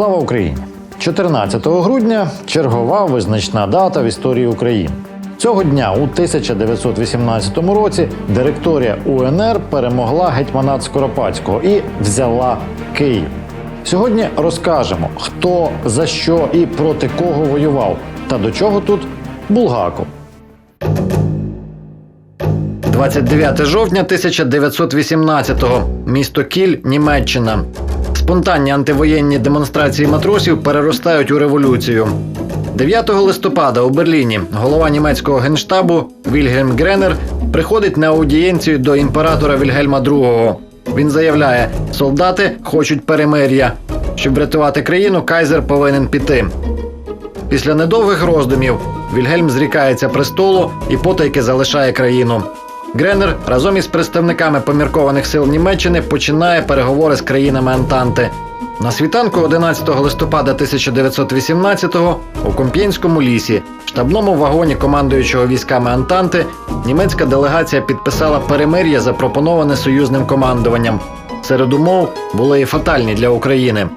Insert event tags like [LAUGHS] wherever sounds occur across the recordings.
Слава Україні! 14 грудня чергова визначна дата в історії України. Цього дня, у 1918 році, директорія УНР перемогла гетьманат Скоропадського і взяла Київ. Сьогодні розкажемо, хто за що і проти кого воював, та до чого тут Булгаков. 29 жовтня 1918-го. Місто Кіль, Німеччина. Спонтанні антивоєнні демонстрації матросів переростають у революцію. 9 листопада у Берліні голова німецького генштабу Вільгельм Гренер приходить на аудієнцію до імператора Вільгельма II. Він заявляє: солдати хочуть перемир'я. Щоб врятувати країну, кайзер повинен піти. Після недовгих роздумів Вільгельм зрікається престолу і потайки залишає країну. Гренер разом із представниками поміркованих сил Німеччини починає переговори з країнами Антанти. На світанку 11 листопада 1918-го у Комп'єнському лісі, в штабному вагоні командуючого військами Антанти, німецька делегація підписала перемир'я, запропоноване союзним командуванням. Серед умов були і фатальні для України.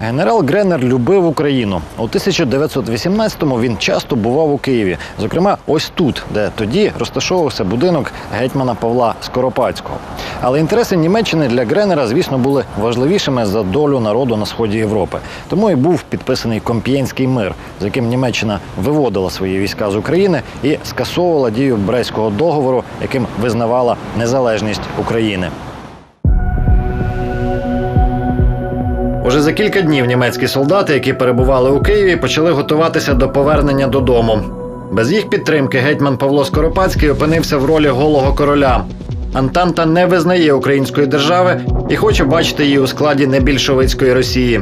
Генерал Гренер любив Україну. У 1918-му він часто бував у Києві, зокрема, ось тут, де тоді розташовувався будинок гетьмана Павла Скоропадського. Але інтереси Німеччини для Гренера, звісно, були важливішими за долю народу на сході Європи. Тому і був підписаний Комп'єнський мир, з яким Німеччина виводила свої війська з України і скасовувала дію Брестського договору, яким визнавала незалежність України. Уже за кілька днів німецькі солдати, які перебували у Києві, почали готуватися до повернення додому. Без їх підтримки гетьман Павло Скоропадський опинився в ролі голого короля. Антанта не визнає української держави і хоче бачити її у складі небільшовицької Росії.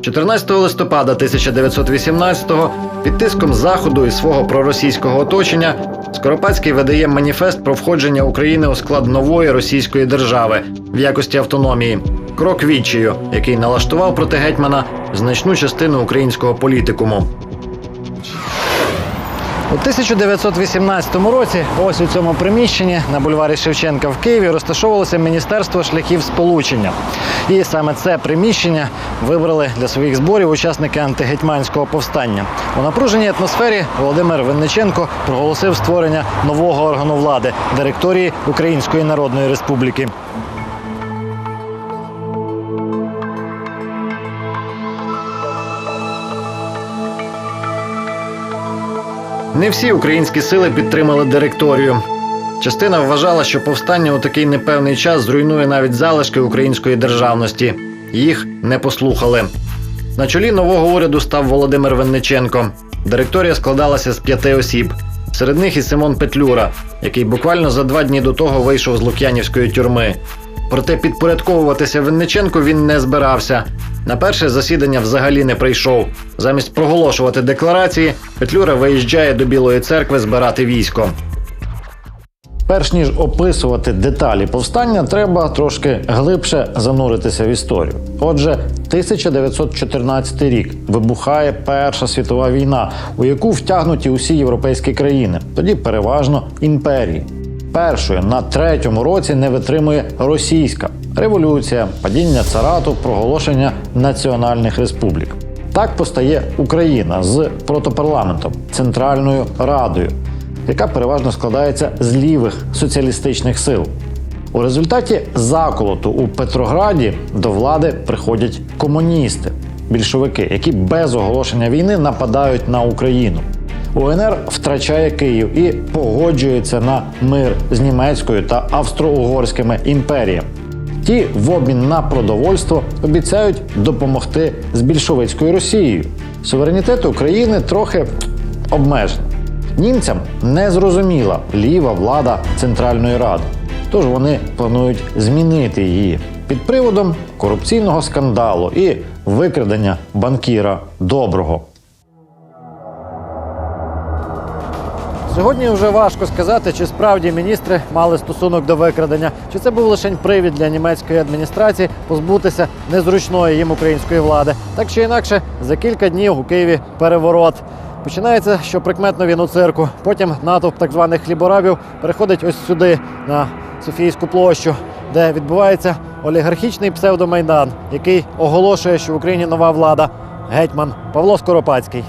14 листопада 1918-го під тиском заходу і свого проросійського оточення Скоропадський видає маніфест про входження України у склад нової російської держави в якості автономії. Крок відчаю, який налаштував проти гетьмана значну частину українського політикуму. У 1918 році, ось у цьому приміщенні на бульварі Шевченка в Києві розташовувалося Міністерство шляхів сполучення. І саме це приміщення вибрали для своїх зборів учасники антигетьманського повстання. У напруженій атмосфері Володимир Винниченко проголосив створення нового органу влади директорії Української Народної Республіки. Не всі українські сили підтримали директорію. Частина вважала, що повстання у такий непевний час зруйнує навіть залишки української державності. Їх не послухали. На чолі нового уряду став Володимир Винниченко. Директорія складалася з п'яти осіб. Серед них і Симон Петлюра, який буквально за два дні до того вийшов з Лук'янівської тюрми. Проте підпорядковуватися Винниченку він не збирався. На перше засідання взагалі не прийшов. Замість проголошувати декларації, Петлюра виїжджає до Білої церкви збирати військо. Перш ніж описувати деталі повстання, треба трошки глибше зануритися в історію. Отже, 1914 рік вибухає Перша світова війна, у яку втягнуті усі європейські країни, тоді переважно імперії. Першою на третьому році не витримує російська революція, падіння царату, проголошення національних республік. Так постає Україна з протопарламентом, Центральною Радою, яка переважно складається з лівих соціалістичних сил. У результаті заколоту у Петрограді до влади приходять комуністи, більшовики, які без оголошення війни нападають на Україну. УНР втрачає Київ і погоджується на мир з німецькою та австро-угорськими імперіями. Ті в обмін на продовольство обіцяють допомогти з більшовицькою Росією. Суверенітет України трохи обмежений. Німцям не зрозуміла ліва влада Центральної Ради, тож вони планують змінити її під приводом корупційного скандалу і викрадення банкіра доброго. Сьогодні вже важко сказати, чи справді міністри мали стосунок до викрадення, чи це був лише привід для німецької адміністрації позбутися незручної їм української влади. Так чи інакше, за кілька днів у Києві переворот. Починається, що прикметно він у цирку. Потім натовп так званих хліборабів переходить ось сюди, на Софійську площу, де відбувається олігархічний псевдомайдан, який оголошує, що в Україні нова влада. Гетьман Павло Скоропадський.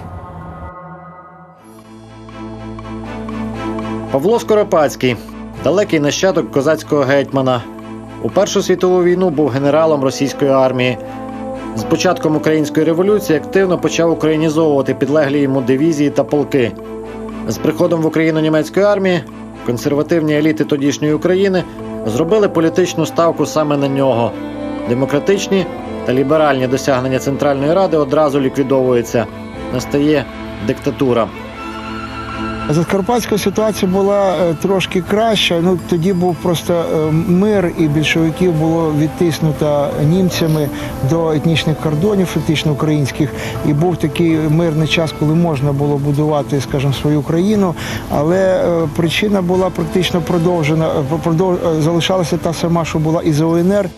Павло Скоропадський, далекий нащадок козацького гетьмана. У Першу світову війну був генералом російської армії. З початком української революції активно почав українізовувати підлеглі йому дивізії та полки. З приходом в Україну німецької армії консервативні еліти тодішньої України зробили політичну ставку саме на нього. Демократичні та ліберальні досягнення Центральної Ради одразу ліквідовуються. Настає диктатура. За Скоропадською ситуація була е, трошки краща. Ну тоді був просто е, мир, і більшовиків було відтиснуто німцями до етнічних кордонів, фактично українських. І був такий мирний час, коли можна було будувати, скажімо, свою країну. Але е, причина була практично продовжена, продов... е, залишалася та сама, що була і за УНР.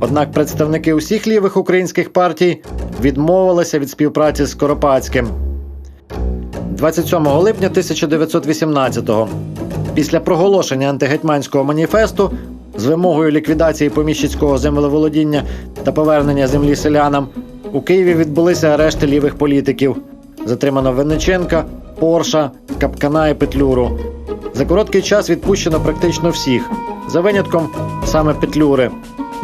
Однак представники усіх лівих українських партій відмовилися від співпраці з Скоропадським. 27 липня 1918-го, після проголошення антигетьманського маніфесту з вимогою ліквідації поміщицького землеволодіння та повернення землі селянам, у Києві відбулися арешти лівих політиків. Затримано Винниченка, Порша, Капкана і Петлюру. За короткий час відпущено практично всіх, за винятком саме Петлюри.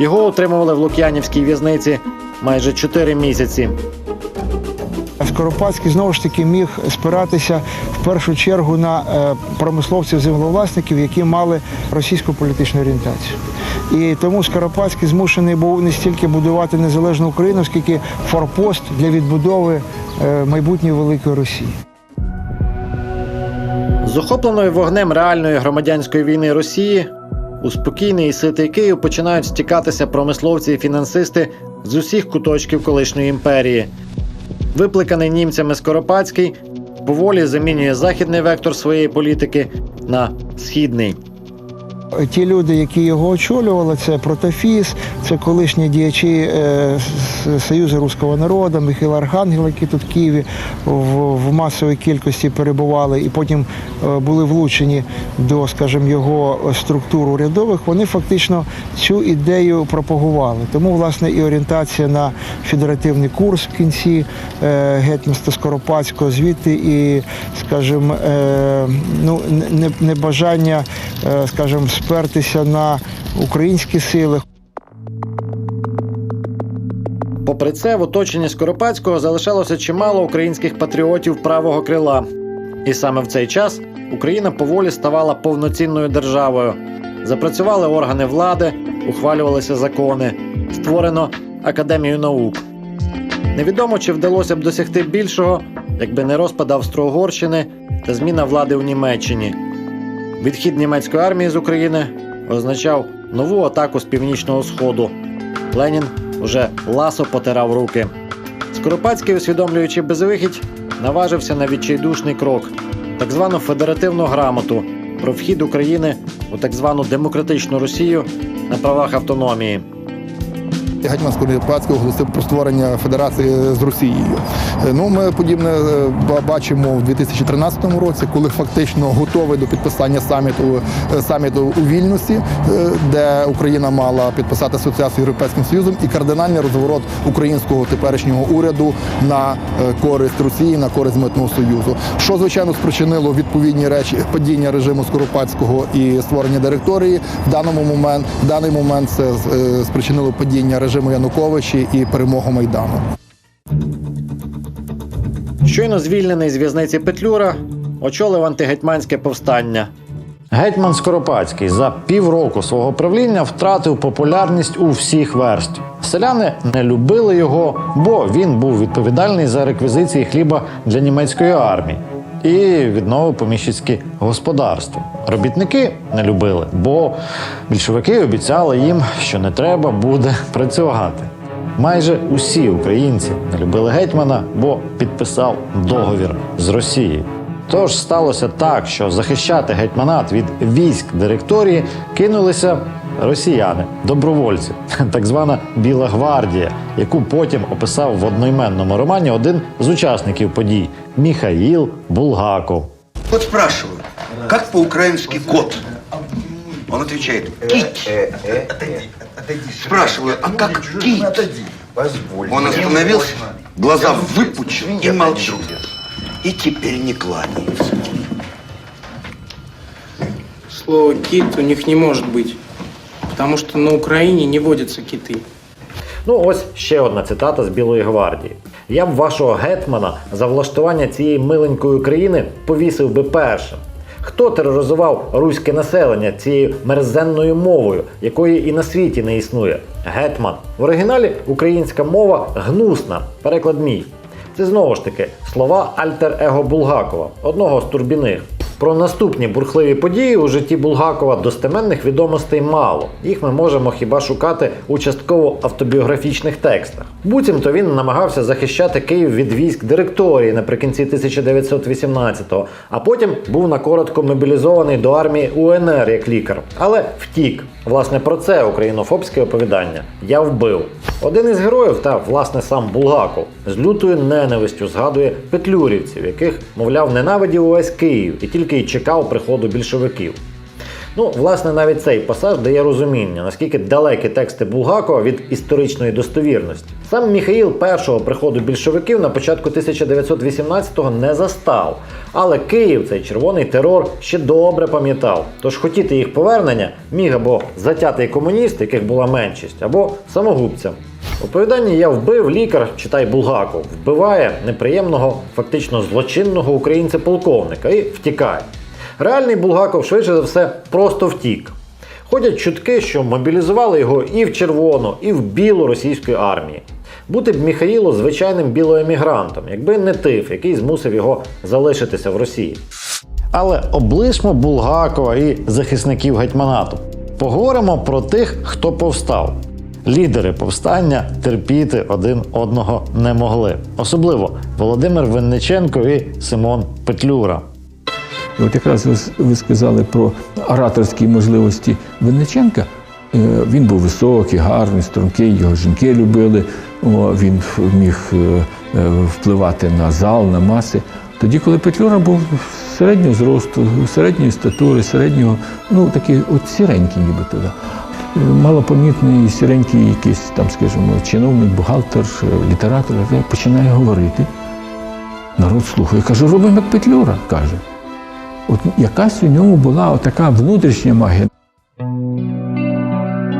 Його утримували в Лук'янівській в'язниці майже 4 місяці. Скоропадський знову ж таки міг спиратися в першу чергу на е, промисловців землевласників, які мали російську політичну орієнтацію. І тому Скоропадський змушений був не стільки будувати незалежну Україну, скільки форпост для відбудови е, майбутньої великої Росії. З охопленою вогнем реальної громадянської війни Росії у спокійний і ситий Київ починають стікатися промисловці і фінансисти з усіх куточків колишньої імперії. Випликаний німцями Скоропадський поволі замінює західний вектор своєї політики на східний. Ті люди, які його очолювали, це Протофіс, це колишні діячі е, Союзу Руського народу, Михайло Архангел, які тут в Києві в, масовій кількості перебували і потім е, були влучені до, скажімо, його структур урядових. Вони фактично цю ідею пропагували. Тому, власне, і орієнтація на федеративний курс в кінці е, гетьманства Скоропадського, звідти і, скажімо, ну, небажання, скажімо, спертися на українські сили. Попри це, в оточенні Скоропадського залишалося чимало українських патріотів правого крила. І саме в цей час Україна поволі ставала повноцінною державою. Запрацювали органи влади, ухвалювалися закони, створено Академію наук. Невідомо, чи вдалося б досягти більшого, якби не розпад Австро-Угорщини та зміна влади в Німеччині. Відхід німецької армії з України означав нову атаку з північного сходу. Ленін уже ласо потирав руки. Скоропадський, усвідомлюючи безвихідь, наважився на відчайдушний крок так звану федеративну грамоту про вхід України у так звану демократичну Росію на правах автономії. Гетьман Скоропадський оголосив про створення федерації з Росією. Е, Ну, ми подібне е, ба- бачимо в 2013 році, коли фактично готовий до підписання саміту, е, саміту у Вільнюсі, де Україна мала підписати асоціацію з Європейським Союзом і кардинальний розворот українського теперішнього уряду на користь Росії, на користь митного союзу. Що звичайно спричинило відповідні речі падіння режиму Скоропадського і створення директорії. В даному момент в даний момент це спричинило падіння режиму Януковича і перемогу Майдану. Щойно звільнений з в'язниці Петлюра очолив антигетьманське повстання. Гетьман Скоропадський за півроку свого правління втратив популярність у всіх верств. Селяни не любили його, бо він був відповідальний за реквізиції хліба для німецької армії і відновив поміщицьке господарство. Робітники не любили, бо більшовики обіцяли їм, що не треба буде працювати. Майже усі українці не любили гетьмана, бо підписав договір з Росією. Тож сталося так, що захищати гетьманат від військ директорії кинулися росіяни, добровольці, [LAUGHS] так звана Біла гвардія, яку потім описав в одноіменному романі один з учасників подій Міхаїл Булгаков. Вот спрашиваю, как по-украински кот? Он отвечает, кить. Спрашиваю, а как кить? Он остановился, глаза выпучил и молчит. И теперь не кланяется. Слово «кит» у них не может быть, потому что на Украине не водятся киты. Ну, ось ще одна цитата з Білої гвардії. Я б вашого гетмана за влаштування цієї миленької країни повісив би першим. Хто тероризував руське населення цією мерзенною мовою, якої і на світі не існує? Гетман. В оригіналі українська мова гнусна. Переклад мій. Це знову ж таки слова альтер-его Булгакова, одного з турбіних. Про наступні бурхливі події у житті Булгакова достеменних відомостей мало. Їх ми можемо хіба шукати у частково автобіографічних текстах. Буцімто він намагався захищати Київ від військ директорії наприкінці 1918-го, а потім був на коротко мобілізований до армії УНР як лікар, але втік. Власне про це українофобське оповідання я вбив. Один із героїв, та власне сам Булгаков, з лютою ненавистю згадує петлюрівців, яких, мовляв, ненавидів увесь Київ і тільки й чекав приходу більшовиків. Ну, власне, навіть цей пасаж дає розуміння, наскільки далекі тексти Булгакова від історичної достовірності. Сам Міхаїл першого приходу більшовиків на початку 1918-го не застав, але Київ цей червоний терор ще добре пам'ятав. Тож хотіти їх повернення міг або затятий комуніст, яких була меншість, або самогубцям. У оповіданні я вбив лікар, читай Булгаков, вбиває неприємного, фактично злочинного українця-полковника і втікає. Реальний Булгаков, швидше за все, просто втік. Ходять чутки, що мобілізували його і в червону, і в білу російської армії. Бути б Міхаїлу звичайним білоемігрантом, якби не тиф, який змусив його залишитися в Росії. Але облишмо Булгакова і захисників гетьманату. Поговоримо про тих, хто повстав. Лідери повстання терпіти один одного не могли. Особливо Володимир Винниченко і Симон Петлюра. І От якраз ви, ви сказали про ораторські можливості Винниченка. Е, Він був високий, гарний, стрункий, його жінки любили. Він міг е, е, впливати на зал, на маси. Тоді, коли Петлюра був середнього зросту, середньої статури, середнього, ну такий от сіренький нібито. Да. Е, Малопомітний сіренький якийсь там, скажімо, чиновник, бухгалтер, літератор починає говорити. Народ слухає, каже, робимо як Петлюра, каже. От якась у ньому була така внутрішня магія.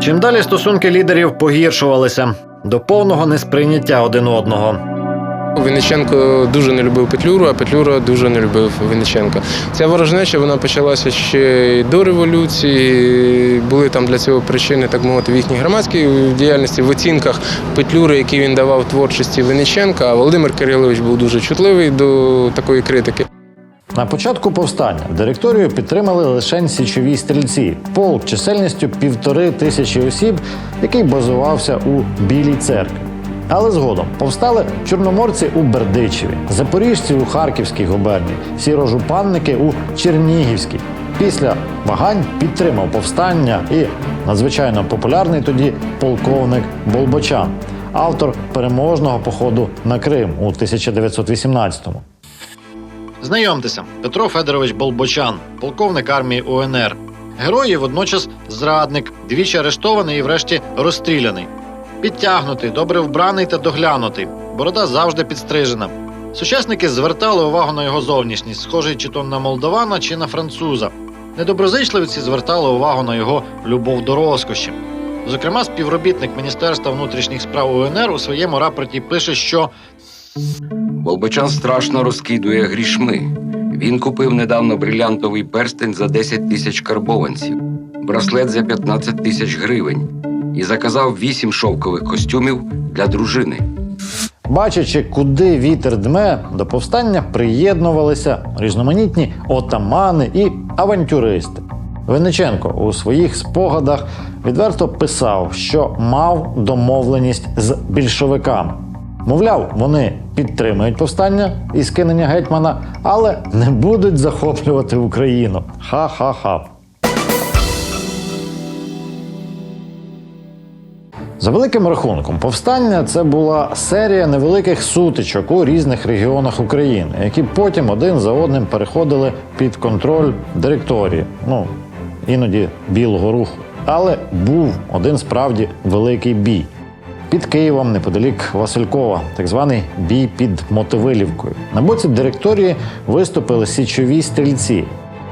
Чим далі стосунки лідерів погіршувалися до повного несприйняття один одного. Винниченко дуже не любив Петлюру, а Петлюра дуже не любив Винниченка. Ця ворожнеча вона почалася ще й до революції. Були там для цього причини, так мовити, в їхній громадській діяльності, в оцінках Петлюри, які він давав творчості Винниченка. А Володимир Кирилович був дуже чутливий до такої критики. На початку повстання директорію підтримали лише січові стрільці, полк чисельністю півтори тисячі осіб, який базувався у Білій церкві. Але згодом повстали чорноморці у Бердичеві, запоріжці у Харківській губернії, сірожупанники у Чернігівській. Після вагань підтримав повстання і надзвичайно популярний тоді полковник Болбочан, автор переможного походу на Крим у 1918-му. Знайомтеся, Петро Федорович Болбочан, полковник армії УНР. Герой і водночас зрадник, двічі арештований і врешті розстріляний. Підтягнутий, добре вбраний та доглянутий. Борода завжди підстрижена. Сучасники звертали увагу на його зовнішність, схожий чи то на молдавана, чи на француза. Недоброзичливці звертали увагу на його любов до розкоші. Зокрема, співробітник Міністерства внутрішніх справ УНР у своєму рапорті пише, що Болбочан страшно розкидує грішми. Він купив недавно брилянтовий перстень за 10 тисяч карбованців, браслет за 15 тисяч гривень і заказав 8 шовкових костюмів для дружини. Бачачи, куди вітер дме, до повстання приєднувалися різноманітні отамани і авантюристи. Винниченко у своїх спогадах відверто писав, що мав домовленість з більшовиками. Мовляв, вони підтримують повстання і скинення гетьмана, але не будуть захоплювати Україну. Ха-ха-ха. За великим рахунком, повстання це була серія невеликих сутичок у різних регіонах України, які потім один за одним переходили під контроль директорії. Ну, іноді білого руху. Але був один справді великий бій. Під Києвом, неподалік Василькова, так званий бій під Мотовилівкою. На боці директорії виступили січові стрільці.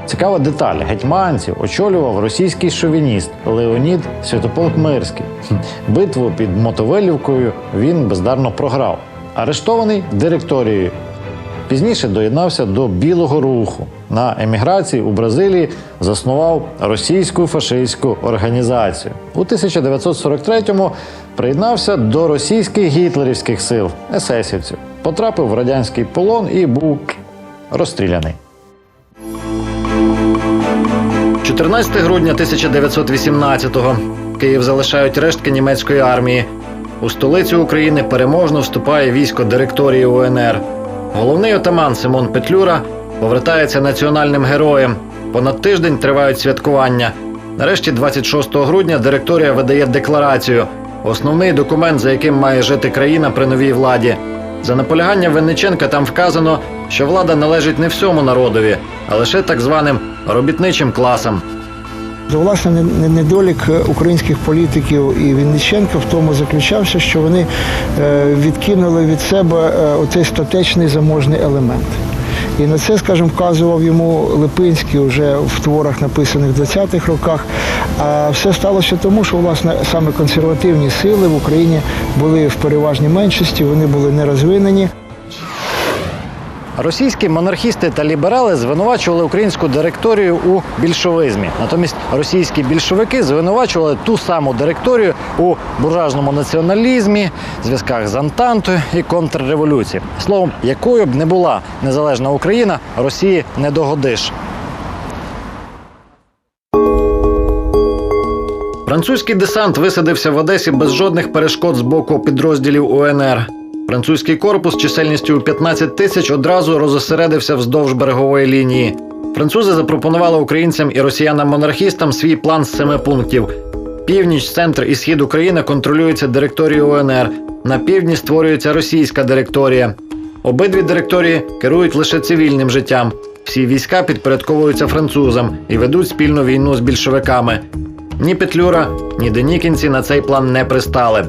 Цікава деталь: гетьманців очолював російський шовініст Леонід Святополк Мирський. Битву під Мотовилівкою він бездарно програв. Арештований директорією. Пізніше доєднався до білого руху. На еміграції у Бразилії заснував російську фашистську організацію. У 1943-му приєднався до російських гітлерівських сил есесівців. Потрапив в радянський полон і був розстріляний. 14 грудня 1918-го. Київ залишають рештки німецької армії. У столицю України переможно вступає військо директорії УНР. Головний отаман Симон Петлюра повертається національним героєм. Понад тиждень тривають святкування. Нарешті, 26 грудня, директорія видає декларацію. Основний документ, за яким має жити країна при новій владі. За наполягання Винниченка там вказано, що влада належить не всьому народові, а лише так званим робітничим класам. Власне, не- не- недолік е, українських політиків і Вінниченка в тому заключався, що вони е, відкинули від себе е, оцей статечний заможний елемент. І на це, скажімо, вказував йому Липинський вже в творах, написаних в 20-х роках. А все сталося тому, що власне саме консервативні сили в Україні були в переважній меншості, вони були не розвинені. Російські монархісти та ліберали звинувачували українську директорію у більшовизмі. Натомість російські більшовики звинувачували ту саму директорію у буржуазному націоналізмі, зв'язках з Антантою і контрреволюції. Словом, якою б не була незалежна Україна, Росії не догодиш. Французький десант висадився в Одесі без жодних перешкод з боку підрозділів УНР. Французький корпус чисельністю у 15 тисяч одразу розосередився вздовж берегової лінії. Французи запропонували українцям і росіянам-монархістам свій план з семи пунктів. Північ, центр і схід України контролюються директорією УНР. На півдні створюється російська директорія. Обидві директорії керують лише цивільним життям. Всі війська підпорядковуються французам і ведуть спільну війну з більшовиками. Ні Петлюра, ні Денікінці на цей план не пристали.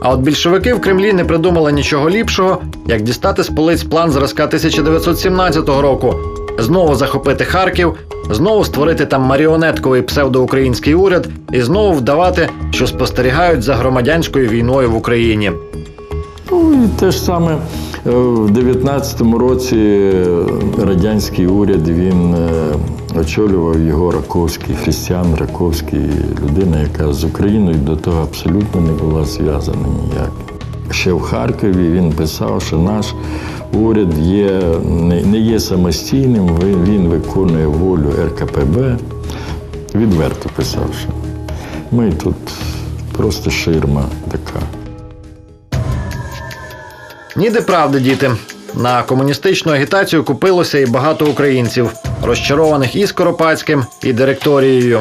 А от більшовики в Кремлі не придумали нічого ліпшого, як дістати з полиць план зразка 1917 року, знову захопити Харків, знову створити там маріонетковий псевдоукраїнський уряд і знову вдавати, що спостерігають за громадянською війною в Україні. Ну і те ж саме е, в 19-му році е, радянський уряд він е, очолював його Раковський, Християн Раковський, людина, яка з Україною до того абсолютно не була зв'язана ніяк. Ще в Харкові він писав, що наш уряд є, не, є самостійним, він виконує волю РКПБ. Відверто писав, що ми тут просто ширма така. Ніде правди, діти. На комуністичну агітацію купилося і багато українців, розчарованих і Скоропадським, і директорією.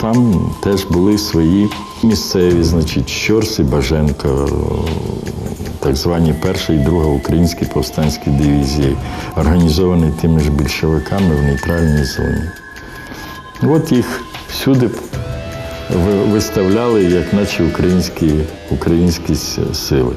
Там теж були свої місцеві, значить, Щорс і Баженко, так звані перша і друга українські повстанські дивізії, організовані тими ж більшовиками в нейтральній зоні. От їх всюди виставляли, як наче українські, українські сили.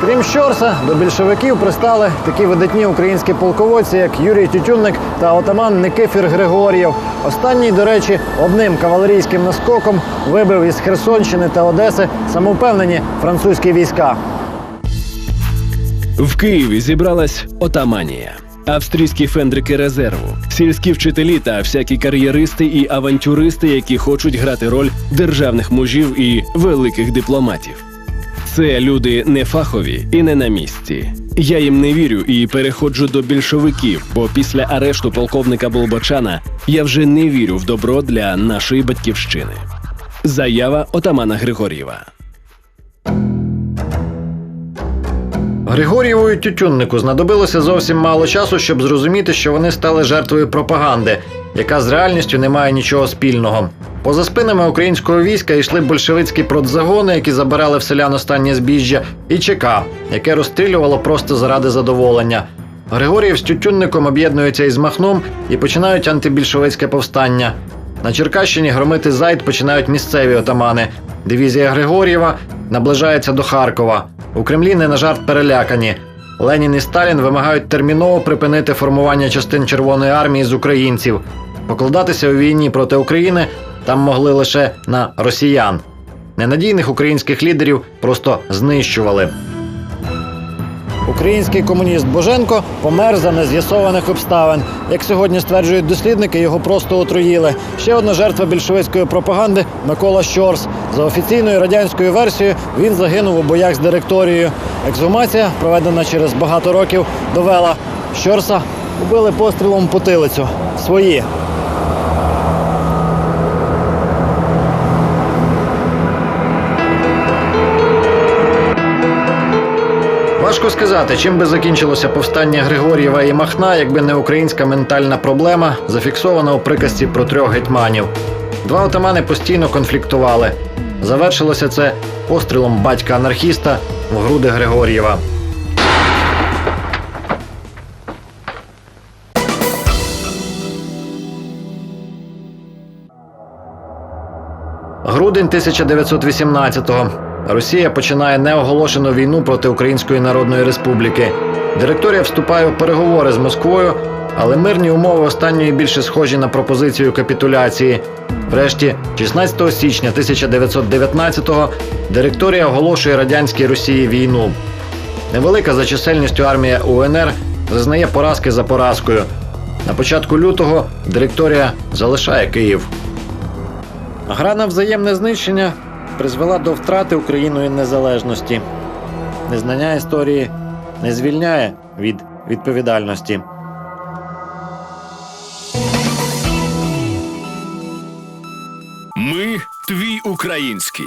Крім Щорса, до більшовиків пристали такі видатні українські полководці, як Юрій Тютюнник та отаман Никифір Григор'єв. Останній, до речі, одним кавалерійським наскоком вибив із Херсонщини та Одеси самовпевнені французькі війська. В Києві зібралась отаманія. Австрійські фендрики резерву, сільські вчителі та всякі кар'єристи і авантюристи, які хочуть грати роль державних мужів і великих дипломатів. Це люди не фахові і не на місці. Я їм не вірю і переходжу до більшовиків, бо після арешту полковника Болбочана я вже не вірю в добро для нашої батьківщини. Заява отамана Григор'єва. Григор'єву Тютюннику знадобилося зовсім мало часу, щоб зрозуміти, що вони стали жертвою пропаганди, яка з реальністю не має нічого спільного. Поза спинами українського війська йшли большевицькі продзагони, які забирали в селян останнє збіжжя, і ЧК, яке розстрілювало просто заради задоволення. Григоріїв з Тютюнником об'єднуються із Махном і починають антибільшовицьке повстання. На Черкащині громити зайд починають місцеві отамани. Дивізія Григорієва наближається до Харкова. У Кремлі не на жарт перелякані. Ленін і Сталін вимагають терміново припинити формування частин Червоної армії з українців. Покладатися у війні проти України там могли лише на росіян. Ненадійних українських лідерів просто знищували. Український комуніст Боженко помер за нез'ясованих обставин. Як сьогодні стверджують дослідники, його просто отруїли. Ще одна жертва більшовицької пропаганди Микола Щорс. За офіційною радянською версією він загинув у боях з директорією. Ексгумація, проведена через багато років, довела Щорса убили пострілом потилицю. Свої. Важко сказати, чим би закінчилося повстання Григор'єва і Махна, якби не українська ментальна проблема, зафіксована у приказці про трьох гетьманів. Два отамани постійно конфліктували. Завершилося це пострілом батька-анархіста в груди Григор'єва. Грудень 1918-го. Росія починає неоголошену війну проти Української Народної Республіки. Директорія вступає в переговори з Москвою, але мирні умови останньої більше схожі на пропозицію капітуляції. Врешті, 16 січня 1919-го директорія оголошує радянській Росії війну. Невелика за чисельністю армія УНР зазнає поразки за поразкою. На початку лютого директорія залишає Київ. Гра на взаємне знищення призвела до втрати Україною незалежності. Незнання історії не звільняє від відповідальності. Ми твій український.